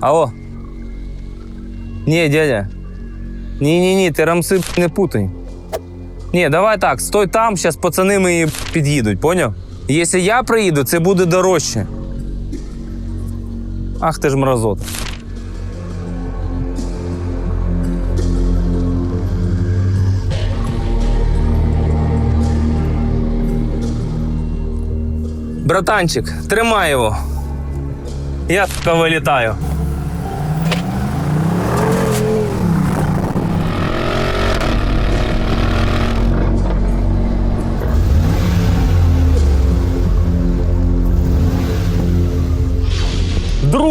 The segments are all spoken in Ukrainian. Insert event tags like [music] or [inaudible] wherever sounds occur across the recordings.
Алло. Ні, дядя. Ні, ні, ні, ти рамси не путай. Ні, давай так, стой там, зараз пацани мої під'їдуть, поняв? Якщо я приїду, це буде дорожче. Ах ти ж мразота. Братанчик, тримай його. Я вилітаю.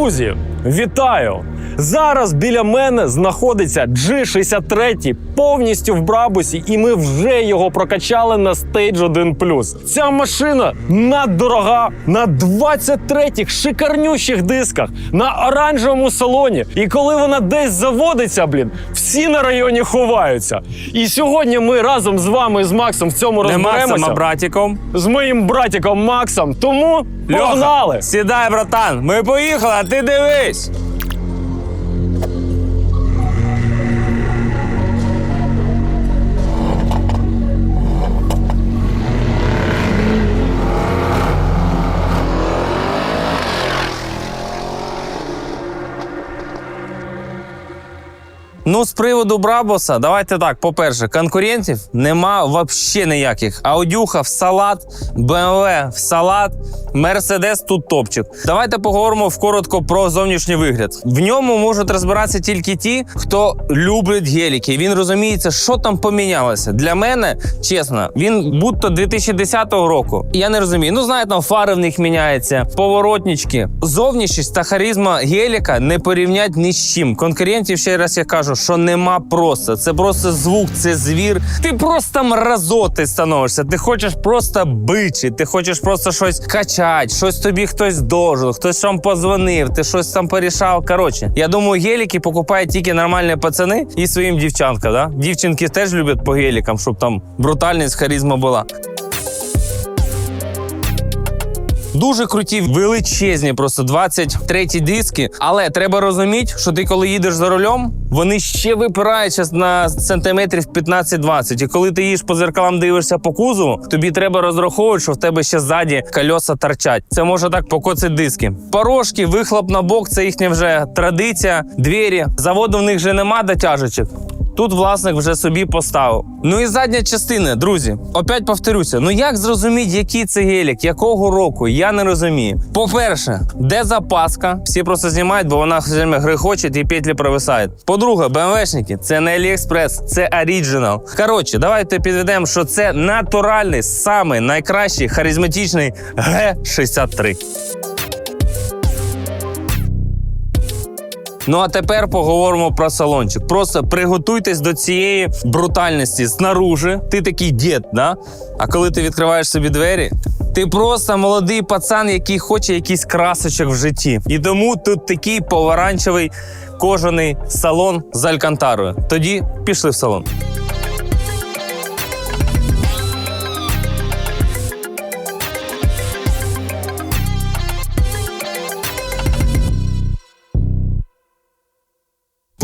Друзі, вітаю! Зараз біля мене знаходиться G63 повністю в Брабусі, і ми вже його прокачали на Stage 1 Ця машина наддорога на 23-х шикарнющих дисках на оранжевому салоні. І коли вона десь заводиться, блін, всі на районі ховаються. І сьогодні ми разом з вами з Максом в цьому Не розберемося Максом, а братиком. з моїм братиком Максом. Тому погнали! Сідай, братан. Ми поїхали, а ти дивись. Ну, з приводу Брабоса, давайте так. По-перше, конкурентів нема взагалі ніяких. Аудюха в салат, BMW в салат, Мерседес тут топчик. Давайте поговоримо вкоротко про зовнішній вигляд. В ньому можуть розбиратися тільки ті, хто любить геліки. Він розуміється, що там помінялося. Для мене, чесно, він будто 2010 року. Я не розумію. Ну, знаєте, там фари в них міняються, поворотнички. Зовнішність та харизма геліка не порівнять ні з чим. Конкурентів ще раз я кажу, що нема просто. Це просто звук, це звір. Ти просто мразоти становишся. Ти хочеш просто бичі, ти хочеш просто щось качати, щось тобі хтось должен, хтось там позвонив, ти щось там порішав. Коротше, я думаю, геліки покупають тільки нормальні пацани і своїм дівчаткам. Да? Дівчинки теж люблять по гелікам, щоб там брутальність, харизма була. Дуже круті, величезні, просто 23 диски. Але треба розуміти, що ти, коли їдеш за рулем, вони ще випирають на сантиметрів 15-20. І коли ти їдеш по зеркалам, дивишся по кузову, тобі треба розраховувати, що в тебе ще ззаді кольоса торчать. Це може так покоцати диски. Порожки, вихлоп на бок це їхня вже традиція. Двері. Заводу в них вже нема дотяжечок. Тут власник вже собі поставив. Ну і задня частина, друзі. Опять повторюся: ну як зрозуміти, який це гелік, якого року? Я не розумію. По-перше, де запаска? Всі просто знімають, бо вона грихоче і петлі провисають. По-друге, БМВшники це не AliExpress, це оригінал. Коротше, давайте підведемо, що це натуральний, самий найкращий харизматичний Г63. Ну а тепер поговоримо про салончик. Просто приготуйтесь до цієї брутальності знаружи. Ти такий дід, да? А коли ти відкриваєш собі двері, ти просто молодий пацан, який хоче якийсь красочок в житті. І тому тут такий поваранчевий кожаний салон з алькантарою. Тоді пішли в салон.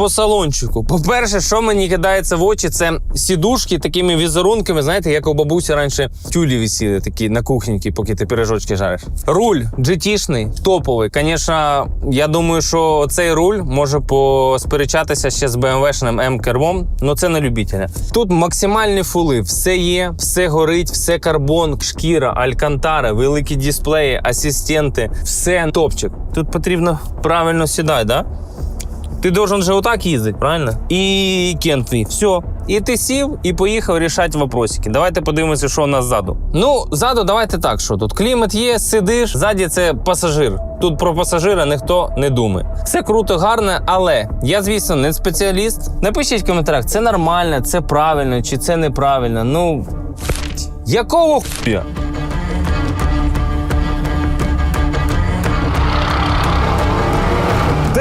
По салончику. По-перше, що мені кидається в очі, це сідушки такими візерунками, знаєте, як у бабусі раніше тюлі висіли, такі на кухні, поки ти пиріжочки жариш. Руль GT-шний, топовий. Звісно, я думаю, що цей руль може посперечатися ще з BMW-шним М-кермом, але це на любителя. Тут максимальні фули, все є, все горить, все карбон, шкіра, алькантара, великі дисплеї, асистенти, все топчик. Тут потрібно правильно сідати, да? Ти должен же отак їздити, правильно? І кент. Все. І ти сів і поїхав рішати вопросики. Давайте подивимося, що у нас ззаду. Ну, ззаду давайте так, що тут. Клімат є, сидиш, ззаді це пасажир. Тут про пасажира ніхто не думає. Все круто, гарно, але я, звісно, не спеціаліст. Напишіть в коментарях, це нормально, це правильно чи це неправильно. Ну. Якого хуя?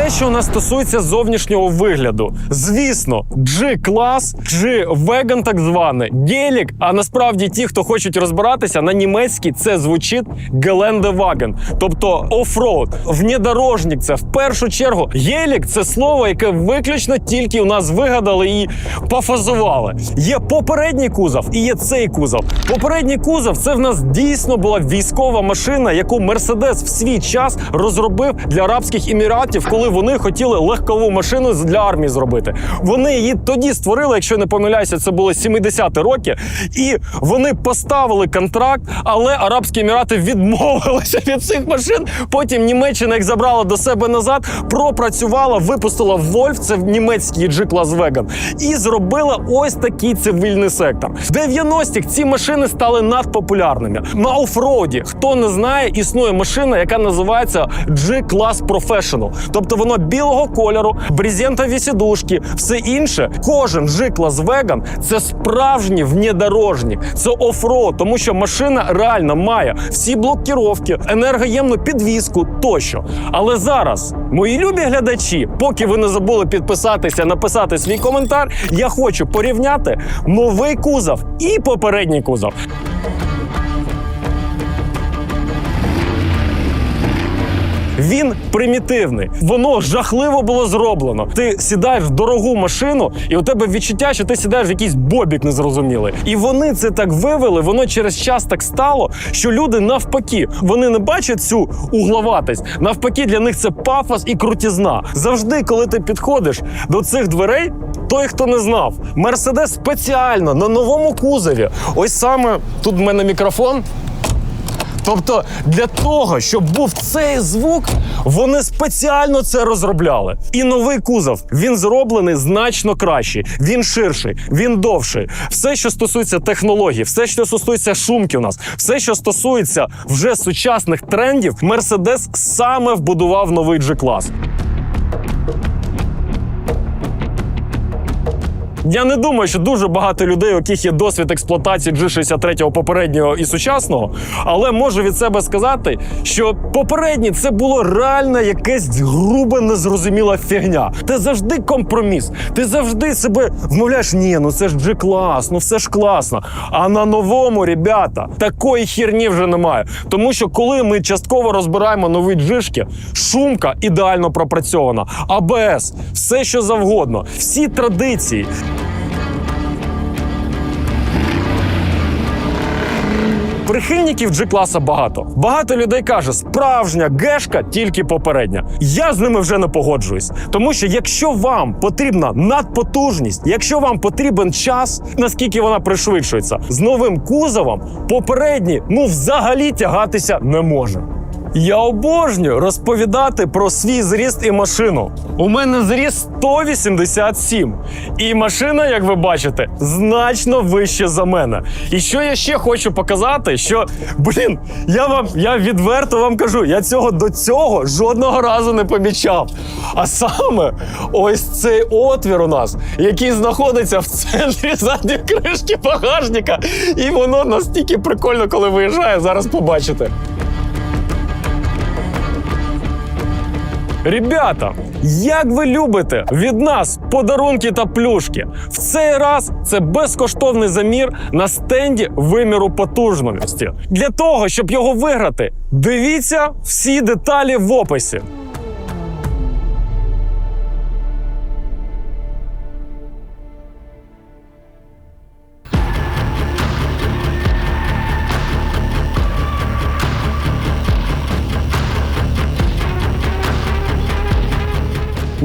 Дещо у нас стосується зовнішнього вигляду. Звісно, G-клас, G-веган так званий, гелік. А насправді ті, хто хочуть розбиратися, на німецькій це звучить Geländewagen, тобто офроуд, внедорожник. Це в першу чергу гелік це слово, яке виключно тільки у нас вигадали і пофазували. Є попередній кузов і є цей кузов. Попередній кузов це в нас дійсно була військова машина, яку Мерседес в свій час розробив для Арабських Еміратів, коли вони хотіли легкову машину для армії зробити. Вони її тоді створили, якщо не помиляюся, це було 70-ті роки, і вони поставили контракт, але Арабські Емірати відмовилися від цих машин. Потім Німеччина їх забрала до себе назад, пропрацювала, випустила Вольф, це німецький G-клас Веган, і зробила ось такий цивільний сектор. В 90-х ці машини стали надпопулярними. На офроуді, хто не знає, існує машина, яка називається G-клас Professional. Тобто воно білого кольору, брезентові сідушки, все інше. Кожен G-клас Веган це справжній внедорожник, це офроуд, тому що машина реально має всі блокіровки, енергоємну підвіску тощо. Але зараз, мої любі глядачі, поки ви не забули підписатися, написати свій коментар, я хочу порівняти новий кузов і попередній кузов. Він примітивний, воно жахливо було зроблено. Ти сідаєш в дорогу машину, і у тебе відчуття, що ти сідаєш в якийсь бобік незрозумілий. І вони це так вивели. Воно через час так стало, що люди навпаки вони не бачать цю угловатість. Навпаки, для них це пафос і крутізна. Завжди, коли ти підходиш до цих дверей. Той, хто не знав, Мерседес спеціально на новому кузові. Ось саме тут в мене мікрофон. Тобто для того, щоб був цей звук, вони спеціально це розробляли. І новий кузов він зроблений значно краще. Він ширший, він довший. Все, що стосується технологій, все, що стосується шумки, у нас, все, що стосується вже сучасних трендів, Мерседес саме вбудував новий G-клас. Я не думаю, що дуже багато людей, у яких є досвід експлуатації G63 попереднього і сучасного, але можу від себе сказати, що попередній це було реально якесь грубе, незрозуміла фігня. Це завжди компроміс. Ти завжди себе вмовляєш, ні, ну це ж G-клас, ну все ж класно. А на новому, ребята, такої херні вже немає. Тому що коли ми частково розбираємо нові джишки, шумка ідеально пропрацьована, АБС, все що завгодно, всі традиції. Прихильників G-класа багато. Багато людей каже, справжня гешка тільки попередня. Я з ними вже не погоджуюсь. Тому що якщо вам потрібна надпотужність, якщо вам потрібен час, наскільки вона пришвидшується, з новим кузовом попередні ну взагалі тягатися не може. Я обожнюю розповідати про свій зріст і машину. У мене зріст 187. І машина, як ви бачите, значно вище за мене. І що я ще хочу показати, що блін, я вам я відверто вам кажу, я цього до цього жодного разу не помічав. А саме ось цей отвір у нас, який знаходиться в центрі задньої кришки багажника. І воно настільки прикольно, коли виїжджає, зараз побачите. Ребята, як ви любите від нас подарунки та плюшки? В цей раз це безкоштовний замір на стенді виміру потужності. Для того, щоб його виграти, дивіться всі деталі в описі.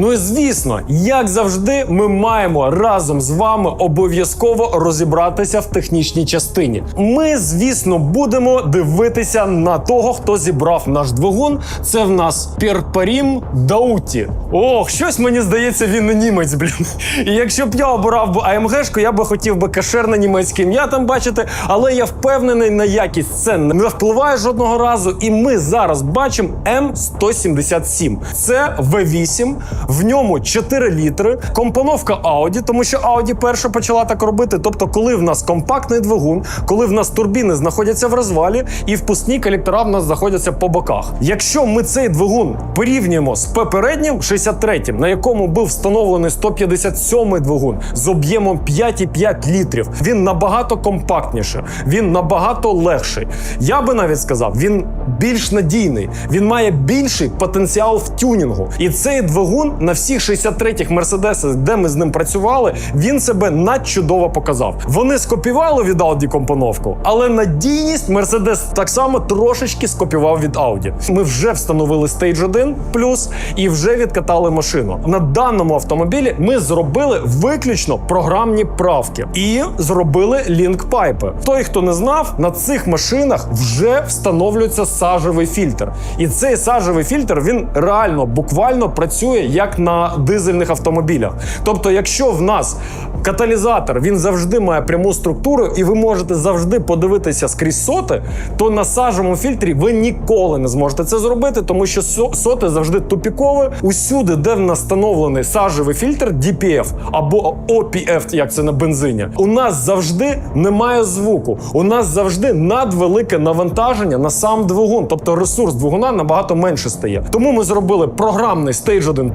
Ну і звісно, як завжди, ми маємо разом з вами обов'язково розібратися в технічній частині. Ми, звісно, будемо дивитися на того, хто зібрав наш двигун. Це в нас Перпарім Дауті. Ох, щось мені здається, він не німець, блін. І якщо б я обирав би АМГшку, я би хотів би кашерне німецьке ім'я там бачити, але я впевнений на якість. Це не впливає жодного разу. І ми зараз бачимо М177. Це V8 В ньому 4 літри, компоновка Audi, тому що Audi перша почала так робити. Тобто, коли в нас компактний двигун, коли в нас турбіни знаходяться в розвалі, і впускні колектора в нас знаходяться по боках. Якщо ми цей двигун порівнюємо з попереднім 63-м, на якому був встановлений 157-й двигун з об'ємом 5,5 літрів, він набагато компактніший, він набагато легший. Я би навіть сказав, він більш надійний, він має більший потенціал в тюнінгу. І цей двигун на всіх 63-х мерседесах, де ми з ним працювали, він себе надчудово показав. Вони скопіювали від Audi компоновку, але надійність Mercedes так само трошечки скопіював від Audi. Ми вже встановили Stage 1 плюс і вже відкатали машину. На даному автомобілі ми зробили виключно програмні правки і зробили лінк-пайпи. Той, хто не знав, на цих машинах вже встановлюється сажевий фільтр. І цей сажевий фільтр він реально буквально працює як на дизельних автомобілях. Тобто, якщо в нас каталізатор він завжди має пряму структуру, і ви можете завжди подивитися скрізь соти, то на сажевому фільтрі ви ніколи не зможете це зробити, тому що соти завжди тупікові. Усюди, де в нас встановлений сажевий фільтр DPF або OPF, як це на бензині, у нас завжди немає звуку. У нас завжди надвелике навантаження на сам двигун, тобто ресурс двигуна набагато менше стає. Тому ми зробили програмний Stage 1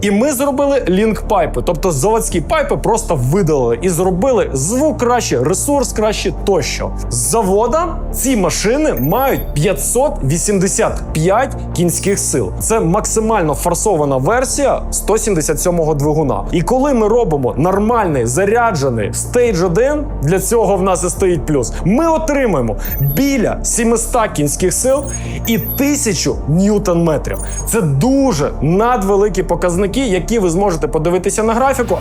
і ми зробили лінк пайпи, тобто заводські пайпи просто видалили і зробили звук краще, ресурс краще тощо. З завода ці машини мають 585 кінських сил. Це максимально форсована версія 177-го двигуна. І коли ми робимо нормальний заряджений Stage 1, для цього в нас і стоїть плюс. Ми отримаємо біля 700 кінських сил і 1000 ньютон метрів. Це дуже надвеликі показники, які ви зможете подивитися на графіку.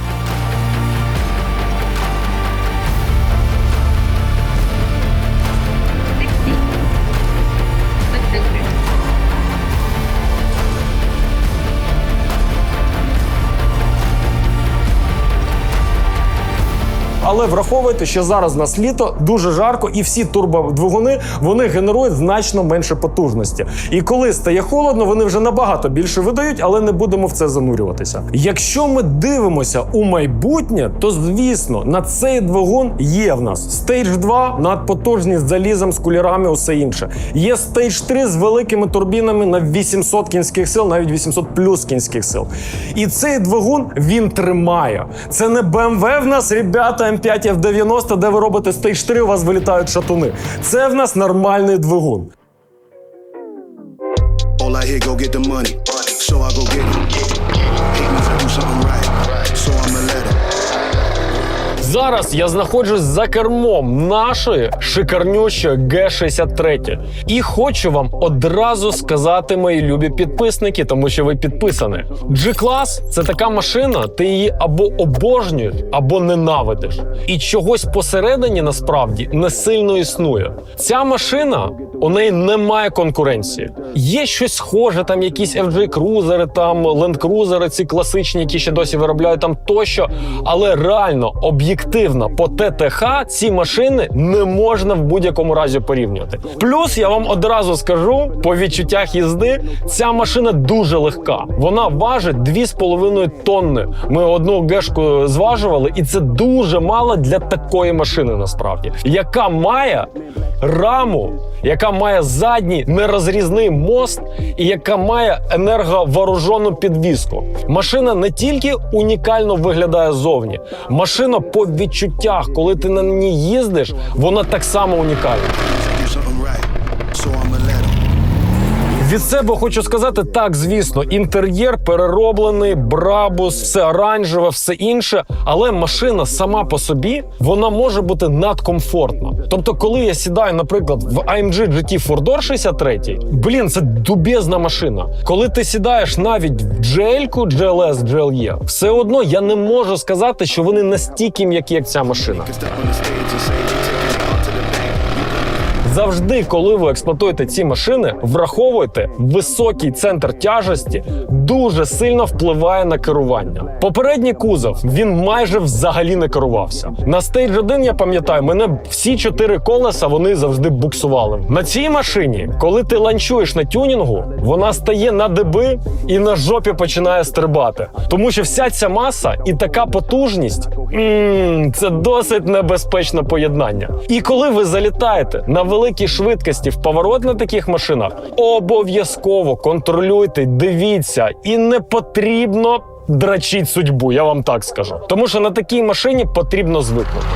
Але враховуйте, що зараз нас літо дуже жарко, і всі турбодвигуни вони генерують значно менше потужності. І коли стає холодно, вони вже набагато більше видають, але не будемо в це занурюватися. Якщо ми дивимося у майбутнє, то звісно на цей двигун є в нас Stage 2 надпотужність залізом, з кулірами, усе інше. Є Stage 3 з великими турбінами на 800 кінських сил, навіть 800 плюс кінських сил. І цей двигун він тримає. Це не BMW в нас, ребята, М5 F90, де ви робите стейдж 3, у вас вилітають шатуни. Це в нас нормальний двигун. All I hear, go get the money. So I go get it. Зараз я знаходжусь за кермом нашої шикарнющої Г63. І хочу вам одразу сказати, мої любі підписники, тому що ви підписані. G-клас це така машина, ти її або обожнюєш, або ненавидиш. І чогось посередині насправді не сильно існує. Ця машина у неї немає конкуренції. Є щось схоже, там якісь FJ крузери, там Cruiser, ці класичні, які ще досі виробляють там тощо. Але реально, об'єктивно, по ТТХ ці машини не можна в будь-якому разі порівнювати. Плюс я вам одразу скажу по відчуттях їзди, ця машина дуже легка. Вона важить 2,5 тонни. Ми одну гешку зважували, і це дуже мало для такої машини, насправді, яка має раму, яка має задній нерозрізний мост і яка має енерговооружену підвіску. Машина не тільки унікально виглядає зовні, машина по відчуттях, коли ти на ній їздиш, вона так само унікальна. Від себе хочу сказати так, звісно, інтер'єр перероблений, брабус, все оранжеве, все інше. Але машина сама по собі вона може бути надкомфортна. Тобто, коли я сідаю, наприклад, в AMG GT Four Door 63, блін, це дубезна машина. Коли ти сідаєш навіть в GL-ку, GLS, GLE, все одно я не можу сказати, що вони настільки м'які, як ця машина. Завжди, коли ви експлуатуєте ці машини, враховуйте високий центр тяжесті, дуже сильно впливає на керування. Попередній кузов він майже взагалі не керувався. На стейдж 1, я пам'ятаю, мене всі чотири колеса вони завжди буксували. На цій машині, коли ти ланчуєш на тюнінгу, вона стає на деби і на жопі починає стрибати. Тому що вся ця маса і така потужність м, це досить небезпечне поєднання. І коли ви залітаєте на великій швидкості в поворот на таких машинах, обов'язково контролюйте, дивіться, і не потрібно драчить судьбу, я вам так скажу. Тому що на такій машині потрібно звикнути.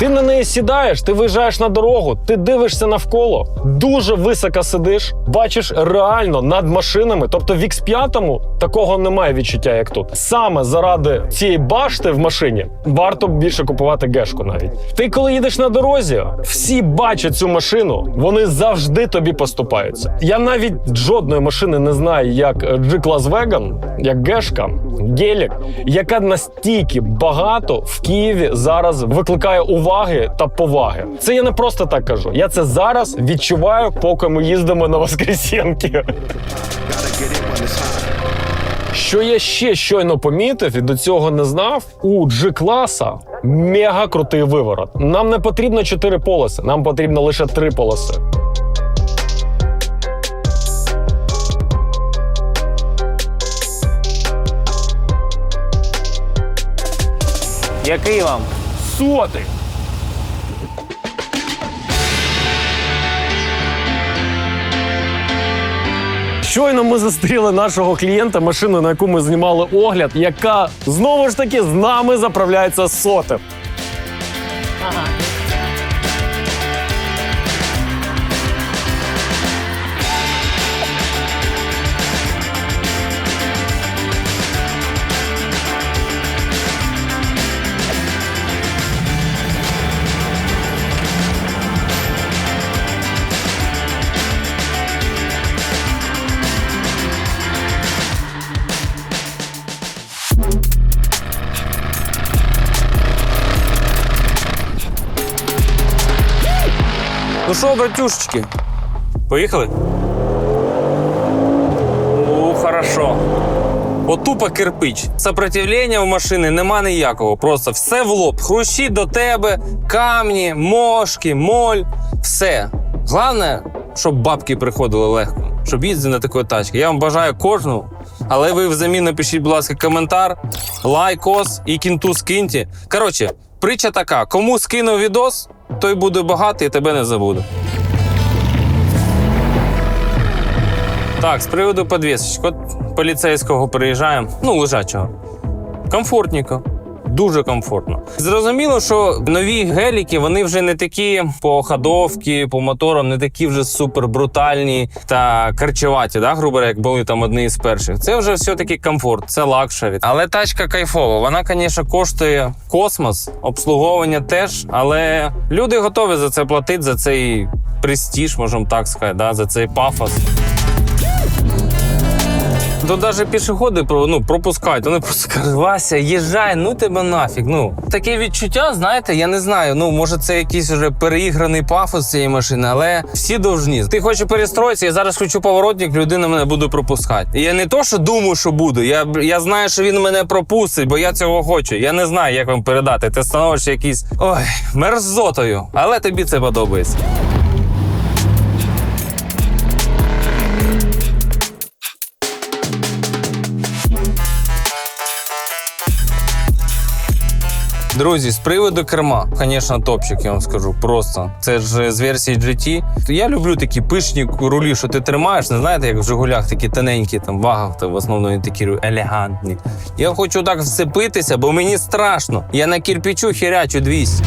Ти на неї сідаєш, ти виїжджаєш на дорогу, ти дивишся навколо, дуже високо сидиш, бачиш реально над машинами. Тобто в X5 такого немає відчуття, як тут. Саме заради цієї башти в машині варто більше купувати гешку навіть. Ти коли їдеш на дорозі, всі бачать цю машину, вони завжди тобі поступаються. Я навіть жодної машини не знаю, як G-Class Wagon, як гешка, гелік, яка настільки багато в Києві зараз викликає уваги та поваги. Це я не просто так кажу. Я це зараз відчуваю, поки ми їздимо на Воскресенки. Що я ще щойно помітив і до цього не знав, у G-класа мега крутий виворот. Нам не потрібно 4 полоси, нам потрібно лише 3 полоси. Який вам? Сотий! Щойно ми зустріли нашого клієнта, машину, на яку ми знімали огляд, яка знову ж таки з нами заправляється сотим. Ну що, братюшечки, поїхали? О, хорошо. От тупо кирпич. Сопротивлення в машини нема ніякого. Просто все в лоб. Хрущі до тебе, камні, мошки, моль. Все. Головне, щоб бабки приходили легко, щоб їздити на такої тачці. Я вам бажаю кожного. Але ви взамін напишіть, будь ласка, коментар, лайкос і кінту скиньте. Коротше, притча така: кому скинув відос, той буде багатий і тебе не забуде. Так, з приводу підвісочки. От поліцейського приїжджаємо, ну, лежачого. Комфортненько. Дуже комфортно. Зрозуміло, що нові геліки вони вже не такі по ходовці, по моторам, не такі вже супер брутальні та карчеваті, да, грубо, як були там одні з перших. Це вже все-таки комфорт, це лакшері. Але тачка кайфова. Вона, звісно, коштує космос, обслуговування теж, але люди готові за це платити, за цей престиж, можемо так сказати, да, за цей пафос. Тут навіть пішоходи ну, пропускають. Вони просто кажуть, Вася, їжджай, ну тебе нафіг. Ну таке відчуття, знаєте, я не знаю. Ну може це якийсь вже переіграний пафос цієї машини, але всі довжні. Ти хочеш перестроїтися, я зараз хочу поворотник, людина мене буде пропускати. І я не то, що думаю, що буду. Я, я знаю, що він мене пропустить, бо я цього хочу. Я не знаю, як вам передати. Ти становишся якийсь ой, мерзотою, але тобі це подобається. Друзі, з приводу керма, звісно, топчик, я вам скажу. Просто це ж з версії GT. Я люблю такі пишні рулі, що ти тримаєш, не знаєте, як в Жигулях такі тоненькі, там вагах, то в основному такі елегантні. Я хочу так вцепитися, бо мені страшно. Я на кірпічу хірячу 200.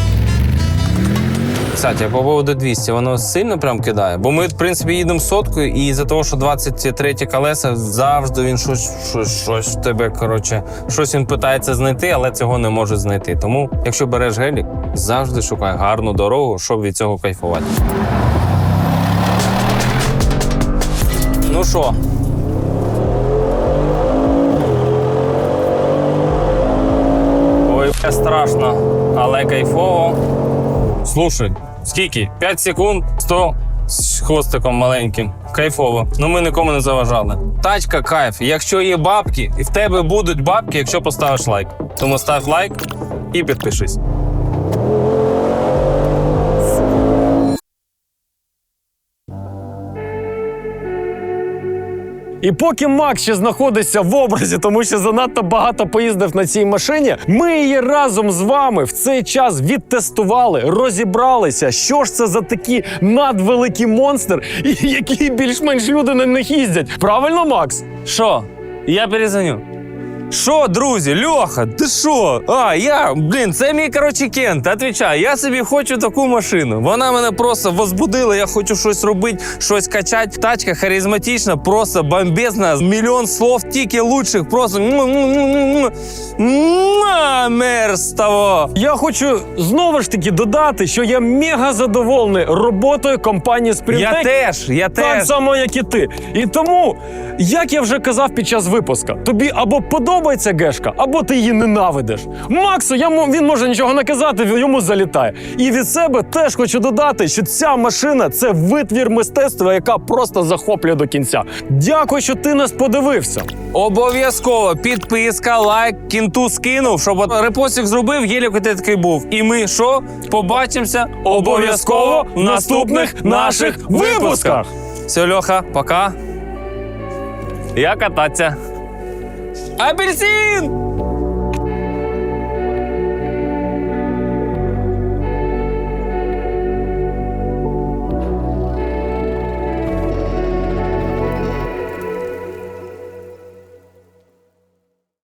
Кстати, по поводу 200, воно сильно прям кидає. Бо ми, в принципі, їдемо соткою, і за того, що 23 колеса, завжди він щось, щось, щось в тебе, коротше, щось він питається знайти, але цього не може знайти. Тому, якщо береш гелік, завжди шукай гарну дорогу, щоб від цього кайфувати. Ну що? Ой, страшно, але кайфово. Слушай, скільки? 5 секунд, 100 з хвостиком маленьким. Кайфово. Ну ми нікому не заважали. Тачка кайф. Якщо є бабки, і в тебе будуть бабки, якщо поставиш лайк. Тому став лайк і підпишись. І поки Макс ще знаходиться в образі, тому що занадто багато поїздив на цій машині, ми її разом з вами в цей час відтестували, розібралися, що ж це за такі надвеликий монстр, і [laughs] які більш-менш люди на них їздять. Правильно, Макс? Що? Я перезвоню. Що, друзі, Льоха, ти що? А, я, блін, це мій коротше кент. Отвічаю, я собі хочу таку машину. Вона мене просто возбудила, я хочу щось робити, щось качати. Тачка харизматична, просто бомбезна. Мільйон слов, тільки лучших, просто мерзово. Я хочу знову ж таки додати, що я мега задоволений роботою компанії Sprintec. Я теж, я теж. Так само, як і ти. І тому, як я вже казав під час випуска, тобі або подобається гешка, або ти її ненавидиш. Максу, я, він може нічого не казати, йому залітає. І від себе теж хочу додати, що ця машина це витвір мистецтва, яка просто захоплює до кінця. Дякую, що ти нас подивився. Обов'язково підписка, лайк, кінту скинув, щоб репостик зробив, гелік ти такий був. І ми що? Побачимося Обов'язково в наступних наших випусках. Все, Льоха, пока. Я кататься. Апельсин!